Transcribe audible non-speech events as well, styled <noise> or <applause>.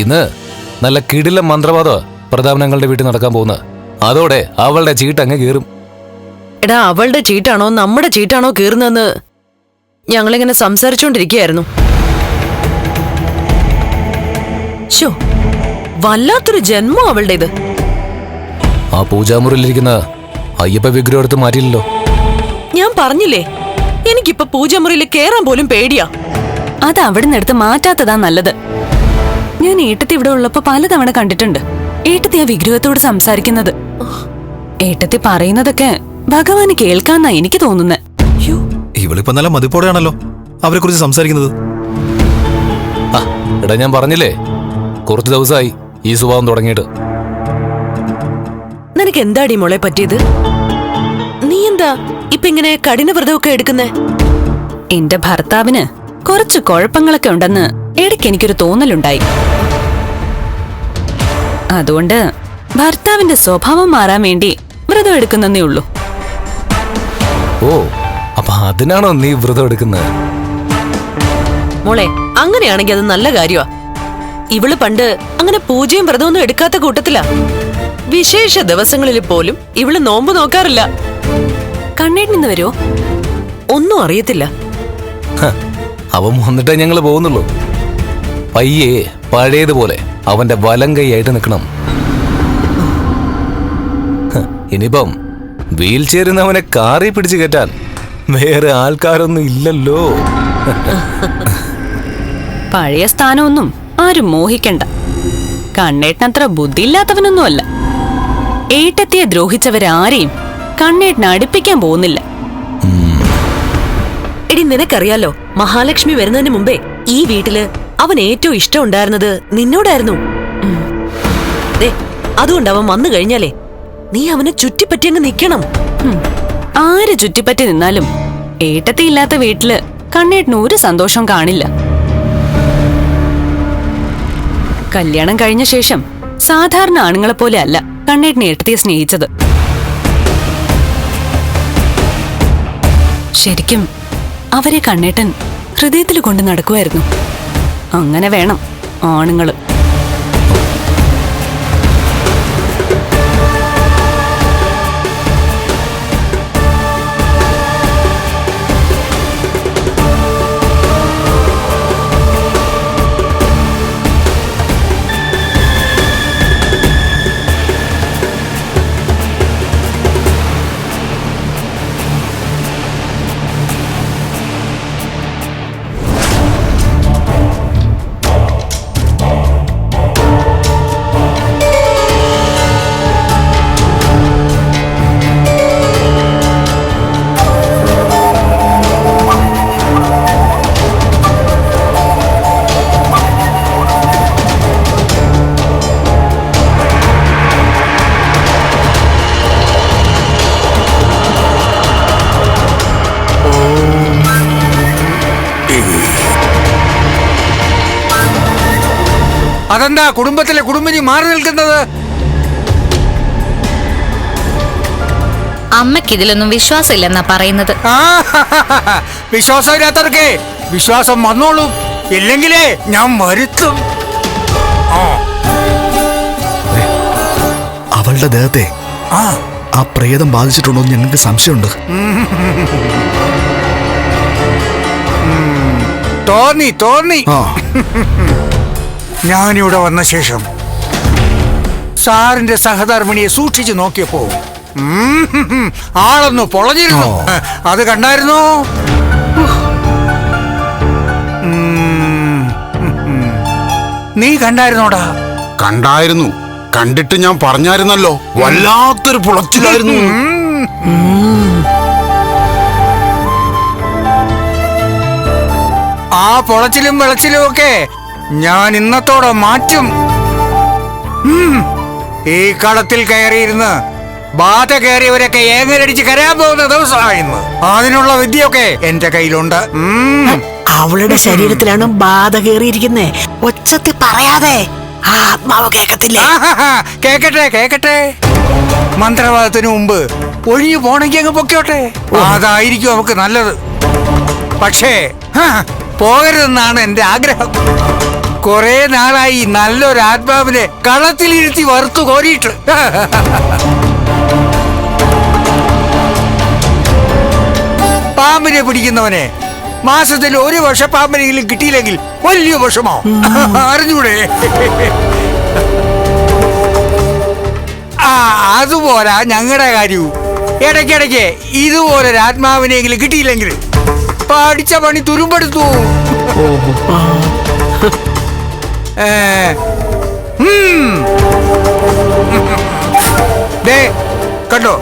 ഇന്ന് നല്ല കിടില മന്ത്രവാദ പ്രതാപനങ്ങളുടെ വീട്ടിൽ നടക്കാൻ പോകുന്നത് അതോടെ അവളുടെ ചീട്ട് അങ്ങ് കീറും. എടാ അവളുടെ ചീട്ടാണോ നമ്മുടെ ചീട്ടാണോ കീറുന്നതെന്ന് ഞങ്ങളിങ്ങനെ സംസാരിച്ചോണ്ടിരിക്കുകയായിരുന്നു. ശോ വല്ലാത്തൊരു ജന്മം അവളുടേത്. ആ പൂജാമുറിയിലിരിക്കുന്ന അയ്യപ്പ വിഗ്രഹം എടുത്ത് മാറ്റിയില്ലല്ലോ. ഞാൻ പറഞ്ഞില്ലേ എനിക്കിപ്പോ പൂജാമുറിയിൽ കേറാൻ പോലും പേടിയാ. അത് അവിടുന്ന് എടുത്ത് മാറ്റാത്തതാ നല്ലത്. ഞാൻ ഏട്ടത്തി ഇവിടെ ഉള്ളപ്പോ പലതവണ കണ്ടിട്ടുണ്ട്. ഏട്ടത്തി ആ വിഗ്രഹത്തോട് സംസാരിക്കുന്നത്. ഏട്ടത്തി പറയുന്നതൊക്കെ ഭഗവാന് കേൾക്കാന്നാ എനിക്ക് തോന്നുന്നത് ഇവളിപ്പോ നല്ല മതിപ്പോടെയാണല്ലോ അവരെ കുറിച്ച് സംസാരിക്കുന്നത് എടാ ഞാൻ പറഞ്ഞില്ലേ? കുറച്ച് ദിവസമായി ഈ സ്വഭാവം തുടങ്ങിയിട്ട്. നിനക്ക് എന്താടി മോളെ പറ്റിയത്? നീ എന്താ ഇപ്പൊ ഇങ്ങനെ കഠിന വ്രതമൊക്കെ എടുക്കുന്നേ? എന്റെ ഭർത്താവിന് കുറച്ച് കുഴപ്പങ്ങളൊക്കെ ഉണ്ടെന്ന് ഇടയ്ക്ക് എനിക്കൊരു തോന്നലുണ്ടായി. അതുകൊണ്ട് ഭർത്താവിന്റെ സ്വഭാവം മാറാൻ വേണ്ടി വ്രതം എടുക്കുന്നേ ഉള്ളൂ. ഓ അപ്പൊ അതിനാണോ നീ വ്രതം എടുക്കുന്നത് മോളെ അങ്ങനെയാണെങ്കിൽ അത് നല്ല കാര്യമാ ഇവൾ പണ്ട് അങ്ങനെ പൂജയും വ്രതമൊന്നും എടുക്കാത്ത കൂട്ടത്തിലാ. വിശേഷ ദിവസങ്ങളിൽ പോലും ഇവൾ നോമ്പ് നോക്കാറില്ല. കണ്ണേട്ട് നിന്ന് വരുമോ ഒന്നും അറിയത്തില്ല. അവൻ വന്നിട്ടേ ഞങ്ങൾ പോകുന്നുള്ളൂ. പയ്യേ പഴയതുപോലെ. അവന്റെ വലം കൈയായിട്ട് നിൽക്കണം. ഇനിയിപ്പം വീൽ ചേരുന്നവനെ അവനെ കാറി പിടിച്ചു കയറ്റാൻ വേറെ ആൾക്കാരൊന്നും ഇല്ലല്ലോ. പഴയ സ്ഥാനമൊന്നും ആരും മോഹിക്കണ്ട. കണ്ണേട്ടനത്ര ബുദ്ധിയില്ലാത്തവനൊന്നുമല്ല. ഏട്ടത്തിയെ ദ്രോഹിച്ചവരാരെയും കണ്ണേട്ടനെ അടുപ്പിക്കാൻ പോകുന്നില്ല. എടി നിനക്കറിയാലോ മഹാലക്ഷ്മി വരുന്നതിന് മുമ്പേ ഈ വീട്ടിൽ അവൻ ഏറ്റവും ഇഷ്ടം ഉണ്ടായിരുന്നത് നിന്നോടായിരുന്നു അതുകൊണ്ട് അവൻ വന്നു കഴിഞ്ഞാലേ നീ അവനെ ചുറ്റിപ്പറ്റി അങ്ങ് നിക്കണം ആര് ചുറ്റിപ്പറ്റി നിന്നാലും ഏട്ടത്തി ഇല്ലാത്ത വീട്ടിൽ കണ്ണേട്ടന് ഒരു സന്തോഷം കാണില്ല. കല്യാണം കഴിഞ്ഞ ശേഷം സാധാരണ ആണുങ്ങളെ പോലെ അല്ല കണ്ണേട്ടനെ ഏട്ടത്തിയെ സ്നേഹിച്ചത്. ശരിക്കും അവരെ കണ്ണേട്ടൻ ഹൃദയത്തിൽ കൊണ്ട് നടക്കുമായിരുന്നു അങ്ങനെ വേണം ആണുങ്ങൾ. അതെന്താ കുടുംബത്തിലെ കുടുംബിനി മാറി നിൽക്കുന്നത്? അമ്മയ്ക്ക് ഇതിലൊന്നും വിശ്വാസമില്ലെന്നാ പറയുന്നത്. വിശ്വാസമില്ലാത്തവർക്ക് വിശ്വാസം വന്നോളൂ. ഇല്ലെങ്കിലേ ഞാൻ വരുത്തും. അവളുടെ ദേഹത്തെ ആ. ആ പ്രേതം ബാധിച്ചിട്ടുണ്ടോ എന്ന് ഞങ്ങൾക്ക് സംശയമുണ്ട്. തോന്നി തോന്നി. ആ. ഞാനിവിടെ വന്ന ശേഷം സാറിന്റെ സഹധർമ്മിണിയെ സൂക്ഷിച്ചു നോക്കിയപ്പോ ആളൊന്നു പൊളഞ്ഞിരുന്നു. അത് കണ്ടായിരുന്നോ. നീ കണ്ടായിരുന്നോടാ? കണ്ടായിരുന്നു. കണ്ടിട്ട് ഞാൻ പറഞ്ഞായിരുന്നല്ലോ. വല്ലാത്തൊരു പുളച്ചിലായിരുന്നു ആ പൊളച്ചിലും വിളച്ചിലും ഒക്കെ ഞാൻ ഇന്നത്തോടെ മാറ്റും. ഈ കളത്തിൽ കയറിയിരുന്ന് ബാധ കയറിയവരൊക്കെ ഏങ്ങലടിച്ച് കരയാൻ പോകുന്ന ദിവസമായിരുന്നു. അതിനുള്ള വിദ്യയൊക്കെ എന്റെ കയ്യിലുണ്ട്. അവളുടെ ശരീരത്തിലാണ് ബാധ കയറിയിരിക്കുന്നേ? ഒച്ചത്തിൽ പറയാതെ ആത്മാവ് കേക്കത്തില്ല? കേക്കട്ടെ കേക്കട്ടെ. മന്ത്രവാദത്തിന് മുമ്പ് ഒഴിഞ്ഞു പോണെങ്കി അങ്ങ് പൊക്കോട്ടെ അതായിരിക്കും നമുക്ക് നല്ലത്. പക്ഷേ പോകരുതെന്നാണ് എന്റെ ആഗ്രഹം. കൊറേ നാളായി നല്ലൊരു ആത്മാവിനെ കളത്തിലിരുത്തി വറുത്തു കോരിയിട്ട്. പാമ്പിനെ പിടിക്കുന്നവനെ മാസത്തിൽ ഒരു വർഷം പാമ്പിനെങ്കിലും കിട്ടിയില്ലെങ്കിൽ വലിയ വിഷമോ? അറിഞ്ഞൂടെ? ആ അതുപോലെ ഞങ്ങളുടെ കാര്യവും. ഇടയ്ക്കിടയ്ക്ക് ഇതുപോലെ ഒരു ആത്മാവിനെങ്കിലും കിട്ടിയില്ലെങ്കിൽ പഠിച്ച പണി തുരുമ്പെടുത്തു. <laughs> டே கட்டோ.